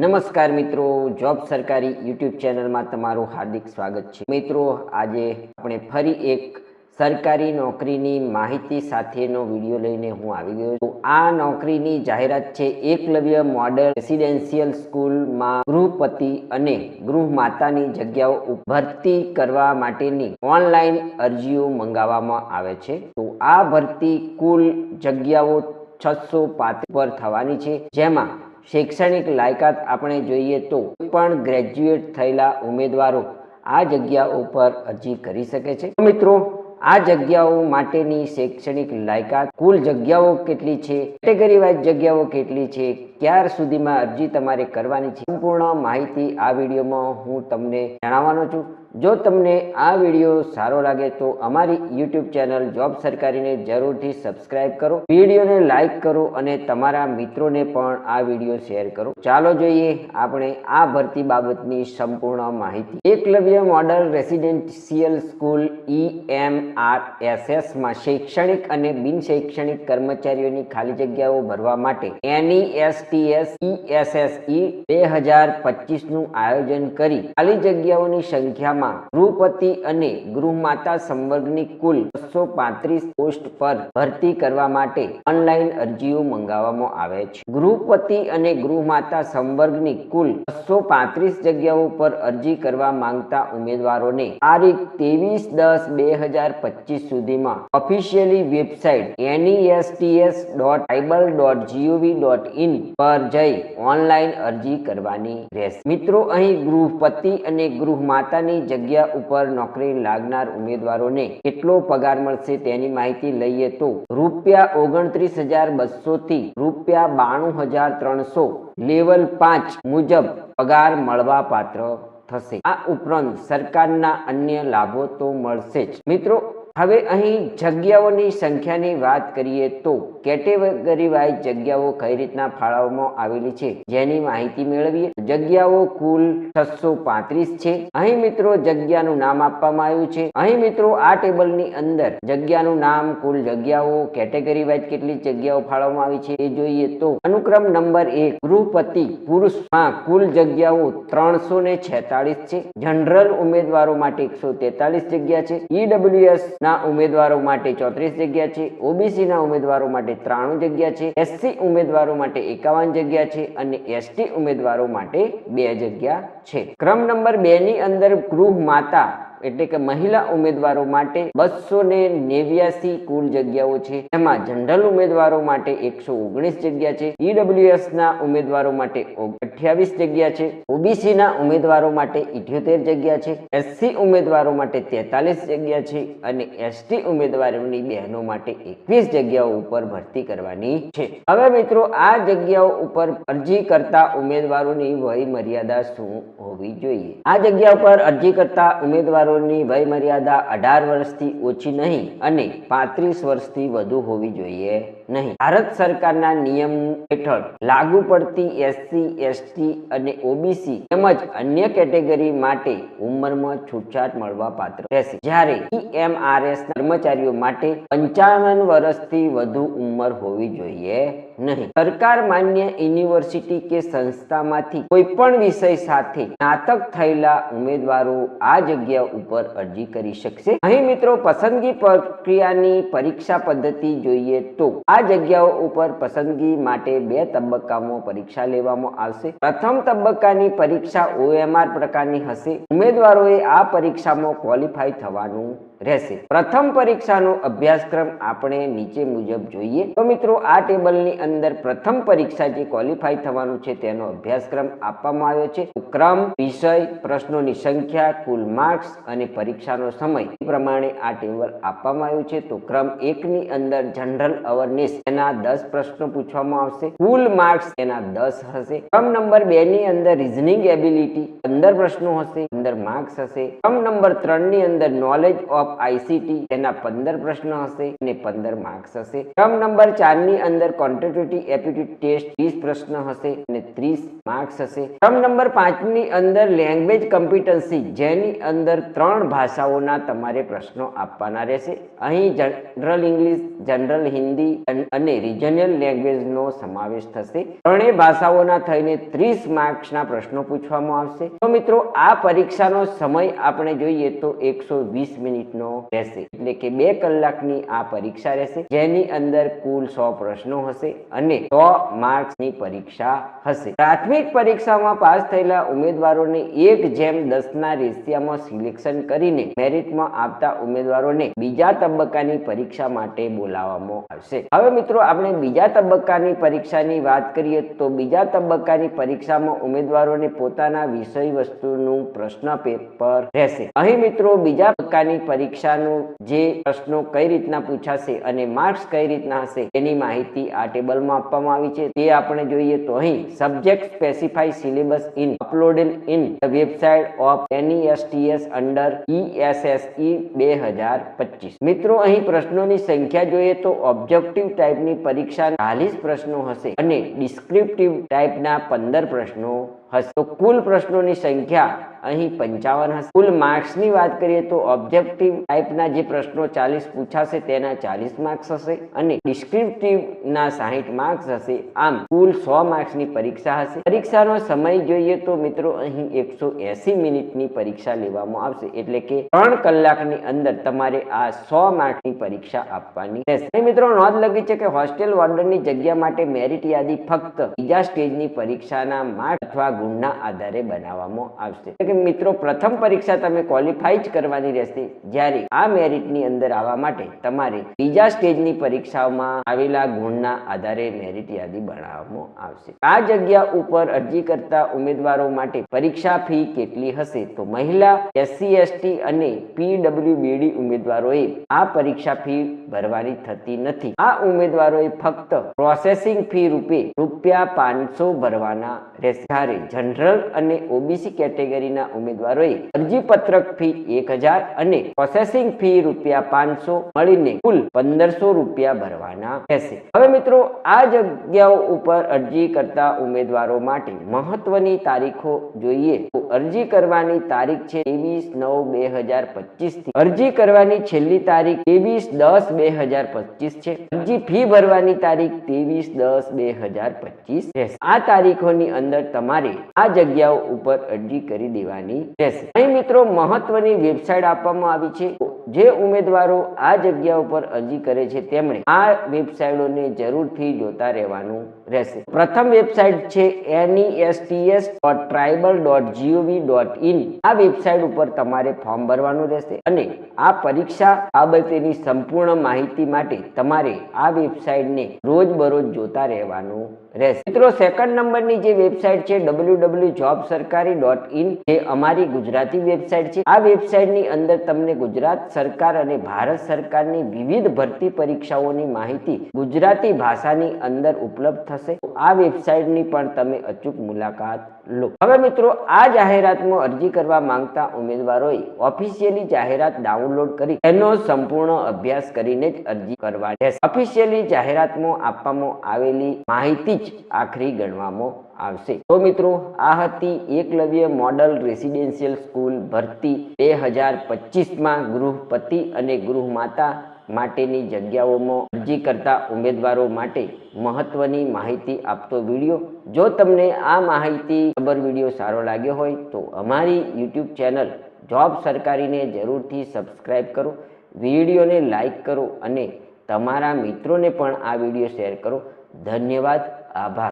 નમસ્કાર મિત્રો, જોબ સરકારી યુટ્યુબ ચેનલમાં તમારું હાર્દિક સ્વાગત છે. મિત્રો, આજે આપણે ફરી એક સરકારી નોકરીની માહિતી સાથેનો વીડિયો લઈને હું આવી ગયો છું. આ નોકરીની જાહેરાત છે, એકલવ્ય મોડેલ રેસિડેન્શિયલ સ્કૂલમાં ગૃહપતિ અને ગૃહમાતાની જગ્યાઓ ભરતી કરવા માટેની ઓનલાઈન અરજીઓ મંગાવવામાં આવે છે. તો આ ભરતી કુલ જગ્યાઓ છસો પર થવાની છે, જેમાં શૈક્ષણિક લાયકાત આપણે જોઈએ તો પણ ગ્રેજ્યુએટ થયેલા ઉમેદવારો આ જગ્યાઓ પર અરજી કરી શકે છે. મિત્રો, આ જગ્યાઓ માટેની શૈક્ષણિક લાયકાત કુલ જગ્યાઓ કેટલી છે? કેટેગરી વાઇઝ જગ્યાઓ કેટલી છે? ક્યાર સુધીમાં અરજી તમારે કરવાની છે. સંપૂર્ણ માહિતી આ વિડીયોમાં હું તમને જણાવવાનો છું. જો તમને આ વીડિયો સારો લાગે તો અમારી યુટ્યુબ ચેનલ જોબ સરકારીને જરૂરથી સબસ્ક્રાઇબ કરો. વિડીયોને લાઇક કરો અને તમારા મિત્રોને પણ આ વીડિયો શેર કરો. ચાલો જોઈએ આપણે આ ભરતી બાબતની સંપૂર્ણ માહિતી. Eklavya model residential school E M R S એસમાં શૈક્ષણિક અને બિનશૈક્ષણિક કર્મચારીઓની ખાલી જગ્યાઓ ભરવા માટે E એનઈએસટીએસ ઈએસએસઈ બે હજાર પચીસનું આયોજન કરી. ખાલી જગ્યાઓની સંખ્યામાં ગૃહપતિ અને ગૃહમાતા સંવર્ગની કુલ બસો પાંત્રીસ પોસ્ટ પર ભરતી કરવા માટે ઓનલાઈન અરજીઓ મંગાવવામાં આવે છે. ગૃહપતિ અને ગૃહમાતા સંવર્ગની કુલ બસો પાંત્રીસ જગ્યાઓ પર અરજી કરવા માંગતા ઉમેદવારોને તારીખ ત્રેવીસ દસ બે હજાર પચીસ સુધીમાં officially website NESTS dot dot GOV dot in પર જઈ ઓનલાઈન અરજી કરવાની રહેશે. મિત્રો, અહીં ગૃહપતિ અને ગૃહમાતાની જગ્યા ઉપર નોકરી લાગનાર ઉમેદવારોને કેટલો પગાર મળશે તેની માહિતી લઈએ તો રૂપિયા ઓગણત્રીસ હજાર બસો થી રૂપિયા બાણું હજાર ત્રણસો લેવલ પાંચ મુજબ પગાર મળવા પાત્ર થશે. આ ઉપરાંત સરકારના અન્ય લાભો તો મળશે જ. મિત્રો હવે અહીં જગ્યાઓની સંખ્યાની વાત કરીએ તો કેટેગરી વાઇઝ જગ્યાઓ કઈ રીતના ફાળવવામાં આવેલી છે? જેની માહિતી મેળવીએ. જગ્યાઓ કુલ છસો છે. અહીં મિત્રો જગ્યાનું નામ આપવામાં આવ્યું છે. અહીં મિત્રો આ ટેબલની અંદર જગ્યાનું નામ, કુલ જગ્યાઓ કેટેગરી વાઇઝ કેટલી જગ્યાઓ ફાળવવામાં આવી છે એ જોઈએ તો અનુક્રમ નંબર એક ગૃહપતિ પુરુષમાં કુલ જગ્યાઓ ત્રણસો છે. જનરલ ઉમેદવારો માટે એકસો જગ્યા છે. ઈડબ્લ્યુએસ ના ઉમેદવારો માટે ચોત્રીસ જગ્યા છે ઓબીસી ના ઉમેદવારો માટે ત્રાણું જગ્યા છે એસસી ઉમેદવારો માટે એકાવન જગ્યા છે અને એસટી ઉમેદવારો માટે બે જગ્યા છે. ક્રમ નંબર બે ની અંદર ગૃહ માતા એટલે કે મહિલા ઉમેદવારો માટે બસો નેવ્યાસી કુલ જગ્યાઓ છે. એમાં જનરલ ઉમેદવારો માટે એકસો ઓગણીસ જગ્યા છે. ઈડબ્લ્યુએસ ના ઉમેદવારો માટે અઠ્યાવીસ જગ્યા છે. ઓબીસી ના ઉમેદવારો માટે ઇઠ્યોતેર જગ્યા છે. એસસી ઉમેદવારો માટે તેતાલીસ જગ્યા છે અને એસટી ઉમેદવારોની બહેનો માટે એકવીસ જગ્યાઓ ઉપર ભરતી કરવાની છે. હવે મિત્રો, આ જગ્યાઓ ઉપર અરજી કરતા ઉમેદવારોની વય મર્યાદા શું હોવી જોઈએ? આ જગ્યા ઉપર અરજી કરતા ઉમેદવારોની વય મર્યાદા અઢાર વર્ષથી ઓછી નહીં અને પાંત્રીસ વર્ષથી વધુ હોવી જોઈએ નહીં. ભારત સરકારના નિયમ હેઠળ લાગુ પડતી એસસી, એસટી અને ઓબીસી તેમજ અન્ય કેટેગરી માટે ઉંમરમાં છૂટછાટ મળવા પાત્ર રહેશે. જ્યારે ઈએમઆરએસ કર્મચારીઓ માટે પંચાવન વર્ષથી વધુ ઉંમર હોવી જોઈએ નહીં. સરકાર માન્ય યુનિવર્સિટી કે સંસ્થામાંથી કોઈ પણ વિષય સાથે સ્નાતક થયેલા ઉમેદવારો આ જગ્યા ઉપર અરજી કરી શકશે? અહીં મિત્રો, પસંદગી પ્રક્રિયાની પરીક્ષા પદ્ધતિ જોઈએ તો આ જગ્યાઓ ઉપર પસંદગી માટે બે તબક્કામાં પરીક્ષા લેવામાં આવશે. પ્રથમ તબક્કાની પરીક્ષા ઓએમઆર પ્રકારની હશે. ઉમેદવારોએ આ પરીક્ષામાં ક્વોલિફાય થવાનું રહેશે. પ્રથમ પરીક્ષાનો અભ્યાસક્રમ આપણે નીચે મુજબ જોઈએ. તો મિત્રો, આ ટેબલની અંદર પ્રથમ પરીક્ષા જે ક્વોલિફાય થવાનું છે તેનો અભ્યાસક્રમ આપવામાં આવ્યો છે. ક્રમ, વિષય, પ્રશ્નોની સંખ્યા, કુલ માર્ક્સ અને પરીક્ષાનો સમય પ્રમાણે આ ટેબલ આપવામાં આવ્યું છે. તો ક્રમ એકની અંદર જનરલ અવેરનેસ એના દસ પ્રશ્નો પૂછવામાં આવશે. કુલ માર્ક્સ એના દસ હશે. ક્રમ નંબર બે ની અંદર રિઝનિંગ એબિલિટી પંદર પ્રશ્નો હશે, પંદર માર્ક્સ હશે. ક્રમ નંબર ત્રણની અંદર નોલેજ ઓફ આઈસીટી તેના પંદર પ્રશ્ન હશે અને પંદર માર્ક્સ હશે. ક્રમ નંબર ચારની અંદર ક્વોન્ટિટેટિવ એપ્ટિટ્યુડ ટેસ્ટ ત્રીસ પ્રશ્ન હશે અને ત્રીસ માર્ક્સ હશે. ક્રમ નંબર પાંચની અંદર લેંગ્વેજ કોમ્પિટન્સી જેની અંદર ત્રણ ભાષાઓના તમારે પ્રશ્નો આપવાના રહેશે. અહીં જનરલ ઇંગ્લિશ જનરલ હિન્દી અને રિજનલ લેંગ્વેજનો સમાવેશ થશે. ત્રણેય ભાષાઓના થઈને ત્રીસ માર્ક્સના પ્રશ્નો પૂછવામાં આવશે. તો મિત્રો, આ પરીક્ષાનો સમય આપણે જોઈએ તો એકસો વીસ મિનિટનો રહેશે. એટલે કે બે કલાકની આ પરીક્ષા રહેશે, જેની અંદર કુલ સો પ્રશ્નો હશે અને સો માર્ક્સની પરીક્ષા હશે. પ્રાથમિક પરીક્ષામાં પાસ થયેલા ઉમેદવારોને એક જેમ દસના રેશિયામાં સિલેક્શન કરીને મેરિટમાં આવતા ઉમેદવારોને બીજા તબક્કાની પરીક્ષા માટે બોલાવવામાં આવશે. હવે મિત્રો, આપણે બીજા તબક્કાની પરીક્ષાની વાત કરીએ તો બીજા તબક્કાની પરીક્ષામાં ઉમેદવારોને પોતાના વિષય વસ્તુનું પ્રશ્ન પેપર રહેશે. અહીં મિત્રો, બીજા તબક્કાની પરીક્ષાનું જે પ્રશ્નો કઈ રીતના પૂછાશે અને માર્ક્સ કઈ રીતના હશે, એની માહિતી આ ટેબલમાં આપવામાં આવી છે. તે આપણે જોઈએ તો અહીં subject specify syllabus in uploaded in the website of NESTS under ESSE બે હજાર પચીસ. મિત્રો, અહીં પ્રશ્નોની સંખ્યા જોઈએ તો ઓબ્જેક્ટિવ ટાઈપની પરીક્ષા ચાલીસ પ્રશ્નો હશે અને ડિસ્ક્રિપ્ટિવ ટાઈપના પંદર પ્રશ્નો હશે. તો કુલ પ્રશ્નોની સંખ્યા અહીં પંચાવન હશે. કુલ માર્ક્સની વાત કરીએ તો ઓબ્જેક્ટિવ ટાઈપના જે પ્રશ્નો ચાલીસ પૂછાશે તેના ચાલીસ માર્ક્સ હશે અને ડિસ્ક્રિપ્ટિવના સાહીઠ માર્ક્સ હશે. આમ કુલ સો માર્ક્સની પરીક્ષા હશે. પરીક્ષાનો સમય જોઈએ તો મિત્રો અહીં એકસો એસી મિનિટની પરીક્ષા લેવામાં આવશે. એટલે કે ત્રણ કલાકની અંદર તમારે આ સો માર્કની પરીક્ષા આપવાની રહેશે. મિત્રો નોંધ લગી છે કે હોસ્ટેલ વોર્ડનની જગ્યા માટે મેરિટ યાદી ફક્ત બીજા સ્ટેજની પરીક્ષાના માર્ક અથવા ગુણના આધારે બનાવવામાં આવશે. કે મિત્રો, પ્રથમ પરીક્ષા તમે ક્વોલિફાઈ જ કરવાની રહેશે જ્યારે આ મેરિટની અંદર આવવા માટે તમારે બીજા સ્ટેજની પરીક્ષાઓમાં આવેલા ગુણના આધારે મેરિટ યાદી બનાવવામાં આવશે. આ જગ્યા ઉપર અરજી કરતા ઉમેદવારો માટે પરીક્ષા ફી કેટલી હશે? તો મહિલા એસસી એસટી અને પીડબ્લ્યુબીડી ઉમેદવારોએ આ પરીક્ષા ફી ભરવાની થતી નથી. આ ઉમેદવારોએ ફક્ત પ્રોસેસિંગ ફી રૂપે રૂપિયા પાંચસો ભરવાના રહેશે. જનરલ અને ઓબીસી કેટેગરીના ઉમેદવારોએ અરજી પત્રક ફી એક અને પ્રોસેસિંગ ફી રૂપિયા પાંચસો મળીને કુલ પંદરસો રૂપિયા ભરવાના રહેશે. હવે મિત્રો, આ જગ્યાઓ ઉપર અરજી કરતા ઉમેદવારો માટે મહત્વની તારીખો જોઈએ અરજી કરવાની તારીખ છે ત્રેવીસ નવ બે હજાર પચીસથી. અરજી કરવાની છેલ્લી તારીખ ત્રેવીસ દસ બે હજાર પચીસ છે. અરજી ફી ભરવાની તારીખ ત્રેવીસ દસ બે હજાર પચીસ આ તારીખોની અંદર તમારે આ જગ્યાઓ ઉપર અરજી કરી દેવાની રહેશે. અહીં મિત્રો મહત્વની વેબસાઇટ આપવામાં આવી છે. જે ઉમેદવારો આ જગ્યા ઉપર અરજી કરે છે, તેમણે આ વેબસાઇટોને જરૂરથી જોતા રહેવાનું રહેશે. પ્રથમ વેબસાઇટ છે NESTS dot tribal dot GOV dot in આ વેબસાઇટ ઉપર તમારે ફોર્મ ભરવાનું રહેશે અને આ પરીક્ષા બાબતેની સંપૂર્ણ માહિતી માટે તમારે આ વેબસાઇટને રોજ બરોજ જોતા રહેવાનું રહેશે. મિત્રો સેકન્ડ નંબરની જે વેબસાઇટ છે W W job sarkari dot in જે અમારી ગુજરાતી વેબસાઇટ છે. આ વેબસાઇટની અંદર તમને ગુજરાત સરકાર અને ભારત સરકારની વિવિધ ભરતી પરીક્ષાઓની માહિતી ગુજરાતી ભાષાની અંદર ઉપલબ્ધ થશે. આ વેબસાઇટની પણ તમે અચૂક મુલાકાત લો. હવે મિત્રો, આ જાહેરાતમાં અરજી કરવા માંગતા ઉમેદવારોએ ઓફિશિયલી જાહેરાત ડાઉનલોડ કરી તેનો સંપૂર્ણ અભ્યાસ કરીને જ અરજી કરવાની રહેશે. ઓફિશિયલી જાહેરાતમાં આપવામાં આવેલી માહિતી જ આખરી ગણવામાં આવશે. તો મિત્રો, આ હતી એકલવ્ય મોડલ રેસિડેન્શિયલ સ્કૂલ ભરતી બે હજાર પચીસમાં ગૃહપતિ અને ગૃહમાતા માટેની જગ્યાઓમાં અરજી કરતા ઉમેદવારો માટે મહત્વની માહિતી આપતો વીડિયો. જો તમને આ માહિતી ખબર વીડિયો સારો લાગ્યો હોય તો અમારી યુટ્યુબ ચેનલ જોબ સરકારીને જરૂરથી સબસ્ક્રાઈબ કરો, વિડીયોને લાઈક કરો અને તમારા મિત્રોને પણ આ વીડિયો શેર કરો. ધન્યવાદ, આભાર.